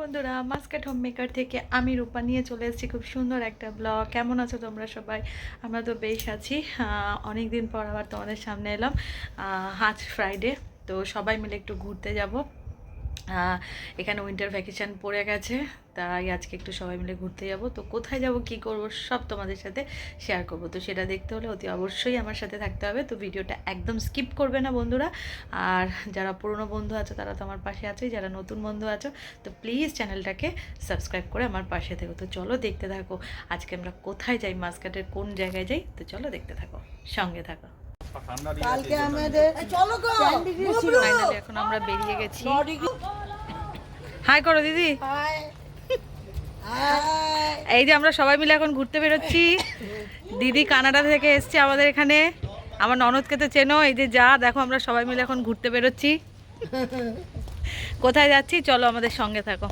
বন্ধুরা মাস্কেট home maker থেকে আমি রূপা নিয়ে চলে এসেছি। খুব সুন্দর একটা ব্লগ কেমন আছো তোমরা সবাই? আমরা তো বেশ আছি। অনেক দিন পর আবার তোমাদের সামনে এলাম। আজ ফ্রাইডে তো সবাই মিলে একটু ঘুরতে যাব। এখানে উইন্টার ভ্যাকেশন পড়ে গেছে, তাই আজকে একটু সবাই মিলে ঘুরতে যাব। তো কোথায় যাব, কি করব, সব তোমাদের সাথে শেয়ার করব। তো সেটা দেখতে হলে অতি অবশ্যই আমার সাথে থাকতে হবে। তো ভিডিওটা একদম স্কিপ করবে না বন্ধুরা। আর যারা পুরনো বন্ধু আছো, তারা তো আমার পাশে আছেই। যারা নতুন বন্ধু আছো, তো প্লিজ চ্যানেলটাকে সাবস্ক্রাইব করে আমার পাশে থেকো। তো চলো দেখতে থাকো, আজকে আমরা কোথায় যাই মাসকাটের কোন জায়গায় যাই, তো চলো দেখতে থাকো, সঙ্গে থাকো। কালকে আমাদের চলো গো ফাইনালি এখন আমরা বেরিয়ে গেছি। হাই করো দিদি। হাই হাই এই যে আমরা সবাই মিলে এখন ঘুরতে বেরোচ্ছি। দিদি কানাডা থেকে এসছে আমাদের এখানে। আমার ননদকে তো চেনো এই যে যা দেখো আমরা সবাই মিলে এখন ঘুরতে বেরোচ্ছি। কোথায় যাচ্ছি? চলো আমাদের সঙ্গে থাকো।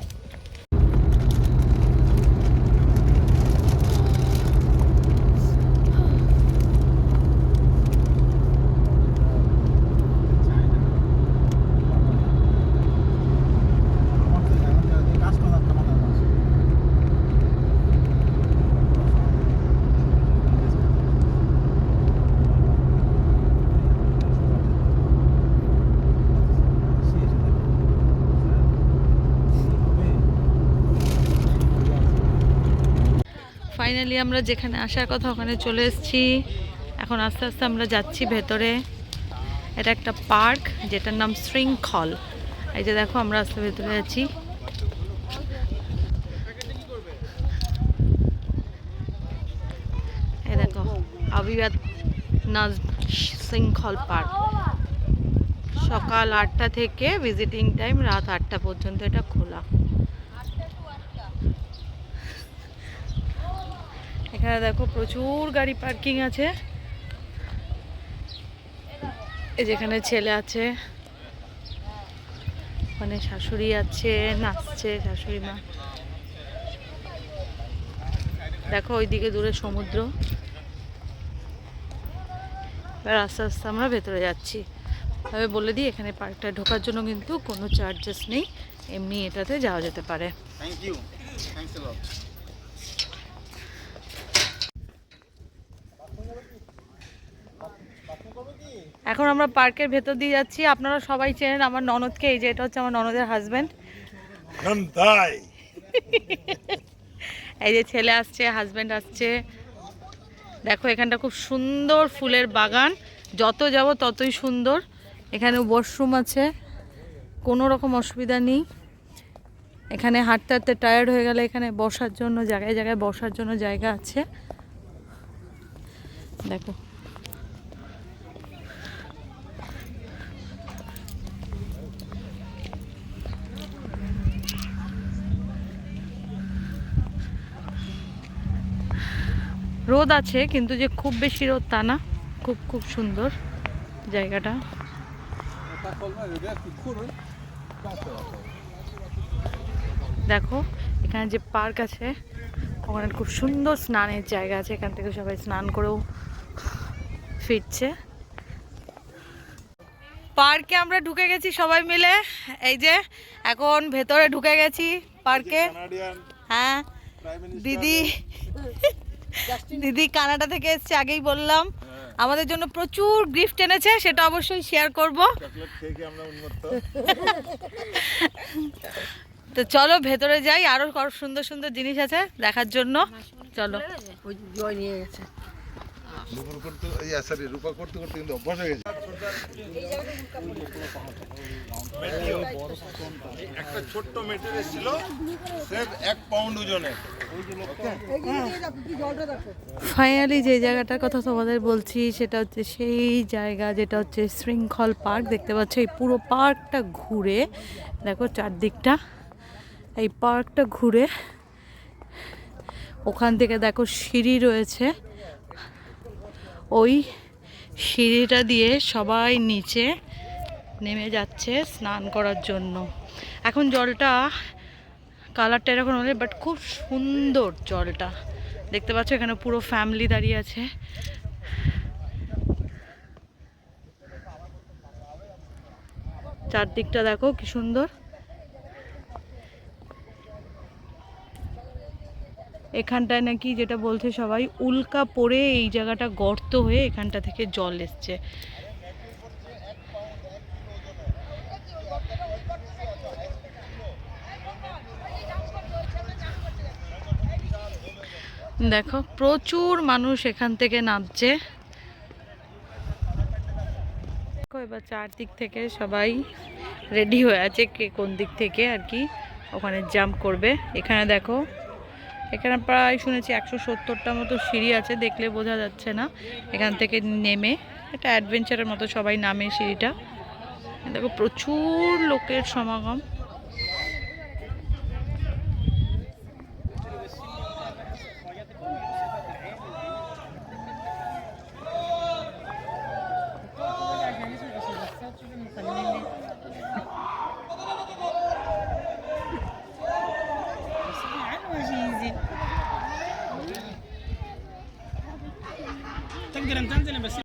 ফাইনালি আমরা যেখানে আসার কথা ওখানে চলে এসেছি। এখন আস্তে আস্তে আমরা যাচ্ছি ভেতরে। এটা একটা পার্ক যেটার নাম শৃঙ্খল। এই যে দেখো আমরা আস্তে ভেতরে যাচ্ছি দেখো নাজ শৃঙ্খল পার্ক। সকাল আটটা থেকে ভিজিটিং টাইম রাত আটটা পর্যন্ত এটা খোলা। এখানে দেখো প্রচুর গাড়ি পার্কিং আছে। এই যেখানে ছেলে আছে। ওখানে শাশুড়ি আছে, নাচছে, শাশুড়ি মা। দেখো ওইদিকে দূরে সমুদ্র। এবার আস্তে আস্তে আমরা ভেতরে যাচ্ছি। তবে বলে দিই, এখানে পার্কটা ঢোকার জন্য কিন্তু কোনো চার্জেস নেই। এমনি এটাতে যাওয়া যেতে পারে। You. Thanks এখন আমরা পার্কের ভেতর দিয়ে যাচ্ছি। আপনারা সবাই চেনেন আমার ননদকে এই যে এটা হচ্ছে আমার ননদের হাজব্যান্ড. এই যে ছেলে আসছে হাজব্যান্ড আসছে। দেখো এখানটা খুব সুন্দর ফুলের বাগান। যত যাব ততই সুন্দর। এখানে ওয়াশরুম আছে। কোনো রকম অসুবিধা নেই। এখানে হাঁটতে হাঁটতে টায়ার্ড হয়ে গেলে এখানে বসার জন্য জায়গায় জায়গায় বসার জন্য জায়গা আছে। দেখো। রোদ আছে কিন্তু যে খুব বেশি রোদ তা না। খুব খুব সুন্দর জায়গাটা। দেখো এখানে যে পার্ক আছে ওখানে খুব সুন্দর স্নানের জায়গা আছে। এখান থেকে সবাই স্নান করেও ফিরছে। পার্কে আমরা ঢুকে গেছি সবাই মিলে। এই যে এখন ভেতরে ঢুকে গেছি পার্কে। হ্যাঁ দিদি। দিদি কানাডা থেকে এসছে আগেই বললাম। আমাদের জন্য প্রচুর গিফট এনেছে সেটা অবশ্যই শেয়ার করব। তো চলো ভেতরে যাই আরও কত সুন্দর সুন্দর জিনিস আছে দেখার জন্য। চলো। জয় নিয়ে গেছে। রূপা করতে ইয়া সরি রূপা করতে করতে কিন্তু অভ্যাস হয়ে গেছে। একটা ছোট্ট স্রেফ এক পাউন্ড ওজনের ফাইনালি যে জায়গাটার কথা তোমাদের বলছি সেটা হচ্ছে সেই জায়গা যেটা হচ্ছে শৃঙ্খল পার্ক। দেখতে পাচ্ছ এই পুরো পার্কটা ঘুরে দেখো চারদিকটা এই পার্কটা ঘুরে ওখান থেকে দেখো সিঁড়ি রয়েছে। ওই সিঁড়িটা দিয়ে সবাই নিচে নেমে যাচ্ছে স্নান করার জন্য। এখন জলটা কালারটা এরকম হলে বাট খুব সুন্দর জলটা। দেখতে পাচ্ছ এখানে পুরো ফ্যামিলি দাঁড়িয়ে আছে। চারদিকটা দেখো কি সুন্দর। এখানটায় নাকি যেটা বলছে সবাই, উল্কা পড়ে এই জায়গাটা গর্ত হয়ে এখানটা থেকে জল এসছে। দেখো, প্রচুর মানুষ এখান থেকে নামছে। দেখো, এবার চারদিক থেকে সবাই রেডি হয়ে আছে কে কোন দিক থেকে আর কি, ওখানে জাম্প করবে। এখানে দেখো এখানে প্রায় শুনেছি একশো সত্তরটা মতো সিঁড়ি আছে, দেখলে বোঝা যাচ্ছে না। এখান থেকে নেমে এটা অ্যাডভেঞ্চারের মতো সবাই নামে সিঁড়িটা। দেখো প্রচুর লোকের সমাগম।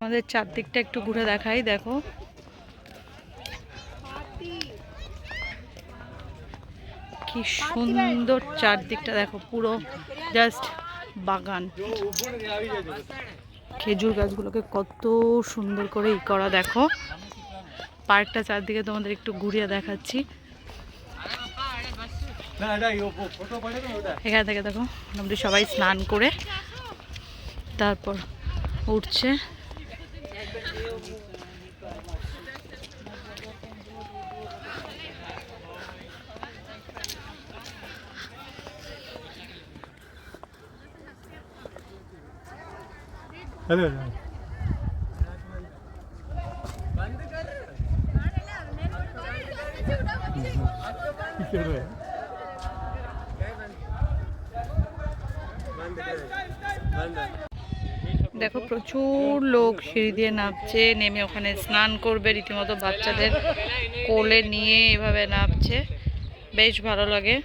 আমাদের চারদিকটা একটু ঘুরে দেখাই, দেখো। কি সুন্দর চারদিকটা, দেখো, পুরো জাস্ট বাগান। খেজুর গাছগুলোকে কত সুন্দর করে ই করা, দেখো। পার্কটা চারদিকে তোমাদের একটু ঘুরিয়ে দেখাচ্ছি। এখান থেকে দেখো, মোটামুটি সবাই স্নান করে, তারপর Urçe. Evet. evet. Ben de. Ben de. দেখো প্রচুর লোক সিঁড়ি দিয়ে নামছে, নেমে ওখানে স্নান করবে রীতিমতো বাচ্চাদের কোলে নিয়ে এভাবে নামছে। বেশ ভালো লাগে।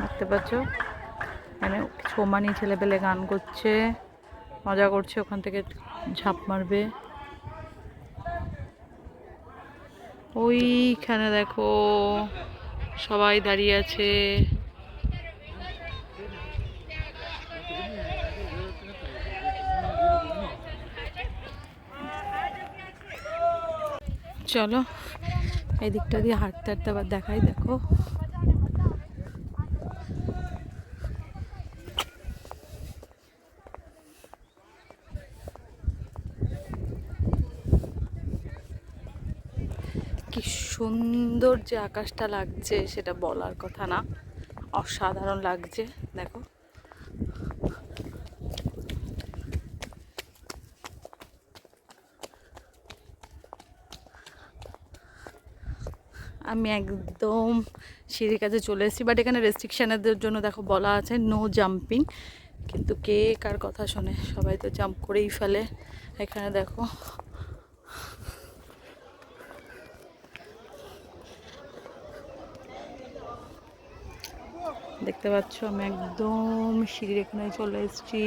দেখতে পাচ্ছ? মানে সোমানি ছেলেপেলে গান করছে, মজা করছে, ওখান থেকে ঝাঁপ মারবে। ওইখানে দেখো সবাই দাঁড়িয়ে আছে। চলো এই দিকটা দিয়ে হাঁটতে হাঁটতে আবার দেখাই দেখো। কি সুন্দর যে আকাশটা লাগছে, সেটা বলার কথা না। অসাধারণ লাগছে, দেখো। আমি একদম সিঁড়ির কাছে চলে এসেছি বাট এখানে রেস্ট্রিকশানের জন্য দেখো বলা আছে নো জাম্পিং কিন্তু কে কার কথা শোনে, সবাই তো জাম্প করেই ফেলে। এখানে দেখো দেখতে পাচ্ছ, আমি একদম সিঁড়ির এখানে চলে এসেছি।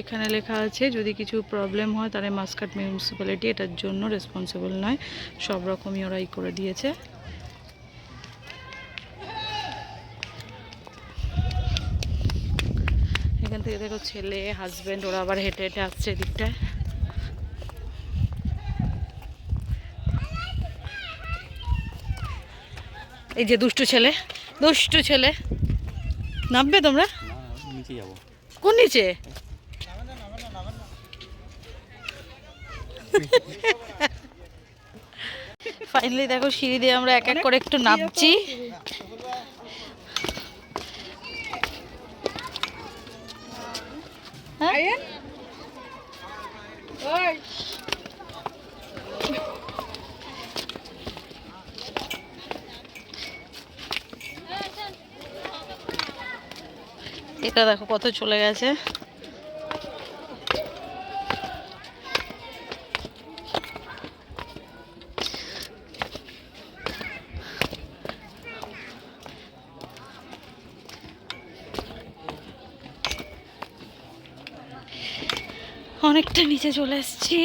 এখানে লেখা আছে, যদি কিছু প্রবলেম হয়, তাহলে মাসকাট মিউনিসিপ্যালিটি এটার জন্য রেসপন্সিবল নয়। সব রকমই ওরাই করে দিয়েছে। এখান দেখো ছেলে হাজবেন্ড ওরা আবার হেঁটে হেঁটে আসছে এদিকটায়। এই যে দুষ্টু ছেলে দুষ্টু ছেলে। নামবে তোমরা? কোন নিচে? ফাইনালি দেখো, সিঁড়ি দিয়ে আমরা এক এক করে একটু নামছি। হ্যাঁ? এটা দেখো কত চলে গেছে অনেকটা নিচে চলে এসেছি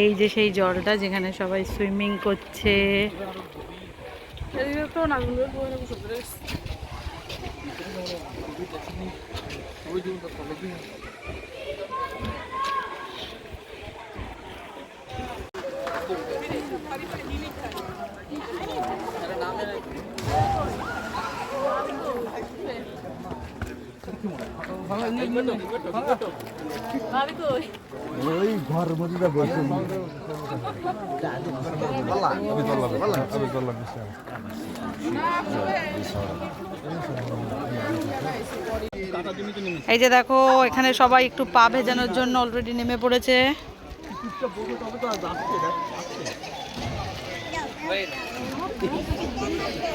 এই যে সেই জলটা যেখানে সবাই সুইমিং করছে। এই যে দেখো এখানে সবাই একটু পা ভেজানোর জন্য অলরেডি নেমে পড়েছে।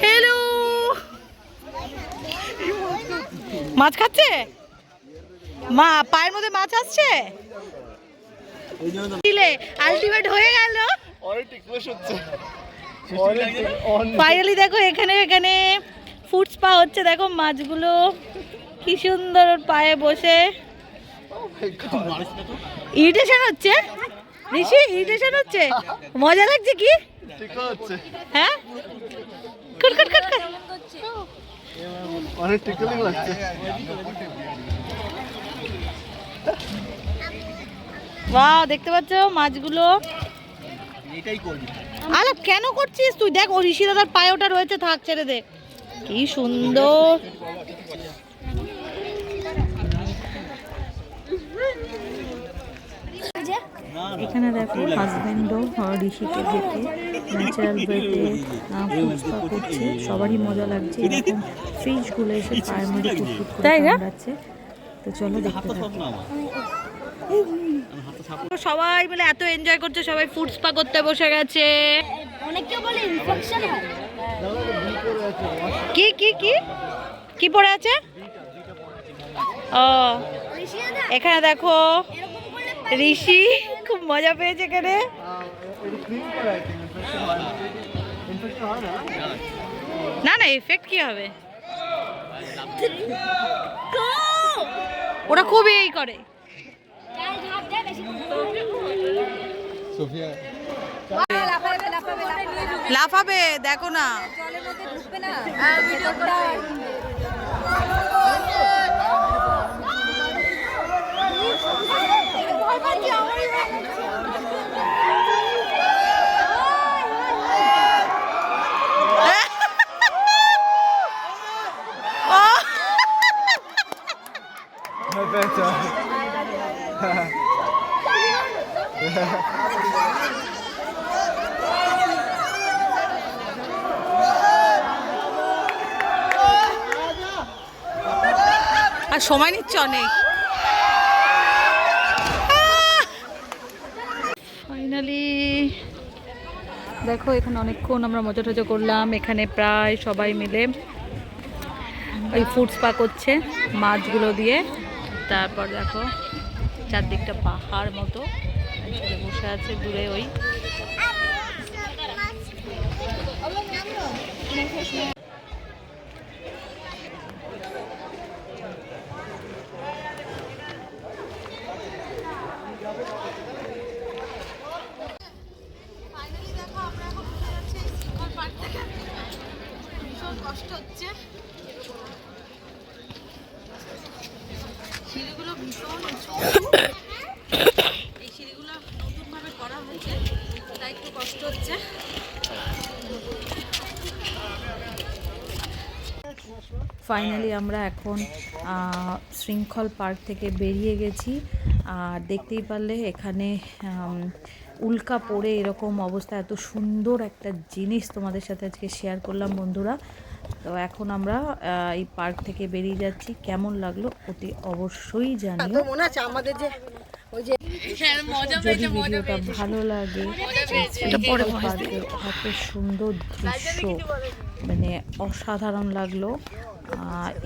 হ্যালো মাছ খাচ্ছে? মা, পায়ের মধ্যে মাছ আসছে? দিলে আলটিমেট হয়ে গেল। ফাইনালি দেখো, এখানে এখানে ফুড স্পা হচ্ছে। দেখো মাছগুলো, কি সুন্দর পায়ে বসে। ইরিটেশন হচ্ছে? ঋষি ইরিটেশন হচ্ছে? মজা লাগছে কি? হ্যাঁ? কুট কুট কুট কুট। অনেক টিকলিং লাগছে। বাহ দেখতে পাচ্ছ মাছগুলো। আরে কেন করছিস তুই? দেখ ও ঋষি দাদার পায়ে ওটা রয়েছে থাক ছেড়ে দে। কি সুন্দর। এখানে দেখো হাজব্যান্ডও ঋষিকে দেখে ন্যাচারাল ওয়েতে ফুচকা করছে। সবারই মজা লাগছে। এরকম ফ্রিজগুলো এসে পায়ের মধ্যে ফুটফুট করে কামড়াচ্ছে। তো চলো দেখতে থাকি। সবাই মিলে এত এনজয় করছে সবাই ফুড স্পা করতে বসে গেছে। অনেকে বলে ইনফেকশন হয়। কি কি কি? কি পড়ে আছে? ও এখানে দেখো। ঋষি খুব মজা পেয়েছে এখানে। না না এফেক্ট কি হবে? ওরা খুব এই করে। লাফাবে দেখো না। আর সময় নিচ্ছে অনেক। ফাইনালি দেখো, এখানে অনেকক্ষণ আমরা মজা টজা করলাম। এখানে প্রায় সবাই মিলে ওই ফুড স্পা করছে, মাছগুলো দিয়ে। তারপর দেখো, চারদিকটা পাহাড় মতো। বসে আছে দূরে ওই ভীষণ কষ্ট হচ্ছে সিঁড়িগুলো ভীষণ উঁচু এই সিঁড়িগুলো নতুনভাবে করা হয়েছে তাই একটু কষ্ট হচ্ছে ফাইনালি আমরা এখন শৃঙ্খল পার্ক থেকে বেরিয়ে গেছি। আর দেখতেই পারলে এখানে উল্কা পড়ে এরকম অবস্থা এত সুন্দর একটা জিনিস তোমাদের সাথে আজকে শেয়ার করলাম বন্ধুরা। তো এখন আমরা এই পার্ক থেকে বেরিয়ে যাচ্ছি। কেমন লাগল অতি অবশ্যই জানিও। মনে আছে আমাদের যে ওই যে যদি ভিডিওটা ভালো লাগে এত সুন্দর দৃশ্য। মানে অসাধারণ লাগল।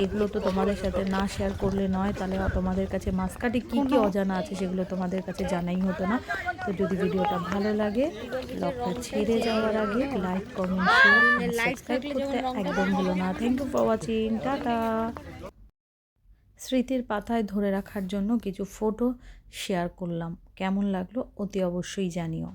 এগুলো তো তোমাদের সাথে না শেয়ার করলে নয় তাহলে তোমাদের কাছে মাসকাটে কী কী অজানা আছে সেগুলো তোমাদের কাছে জানাই হতো না। তো যদি ভিডিওটা ভালো লাগে ব্লগটা ছেড়ে যাওয়ার আগে লাইক কমেন্ট শেয়ার সাবস্ক্রাইব করতে একদম ভুলো না। Thank you for watching tata. স্মৃতির পাতায় ধরে রাখার জন্য কিছু ফটো শেয়ার করলাম। কেমন লাগল অতি অবশ্যই জানিও।